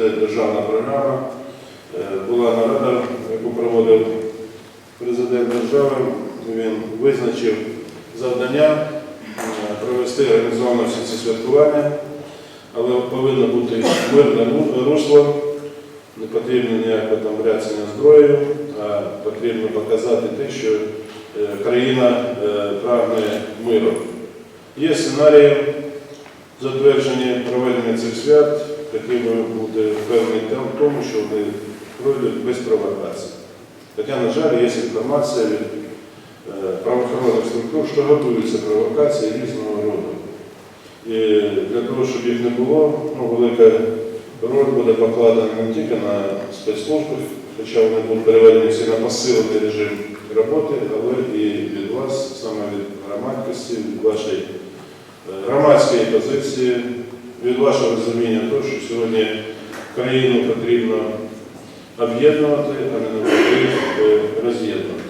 це державна програма. Е, Була нарада, яку проводив президент держави. Він визначив завдання е, провести організовано всі ці святкування, але повинно бути мирне русло, потрібно ніякого там бряцання зброєю, а потрібно показати те, що е, країна е, прагне миру. Є сценарії затверджені проведення цих свят, бути впевнений там в тому, що вони пройдуть без провокацій. Хоча, на жаль, є інформація від е, правоохоронних структур, що готуються провокації різного роду. І для того, щоб їх не було, ну, велика Роль буде покладена не тільки на спецслужби, хоча вони будуть переведені всі на посилений режим роботи, але і від вас, саме від громадськості, від вашої е, громадської позиції, від вашого розуміння того, що сьогодні країну потрібно об'єднувати, а не навпаки роз'єднувати.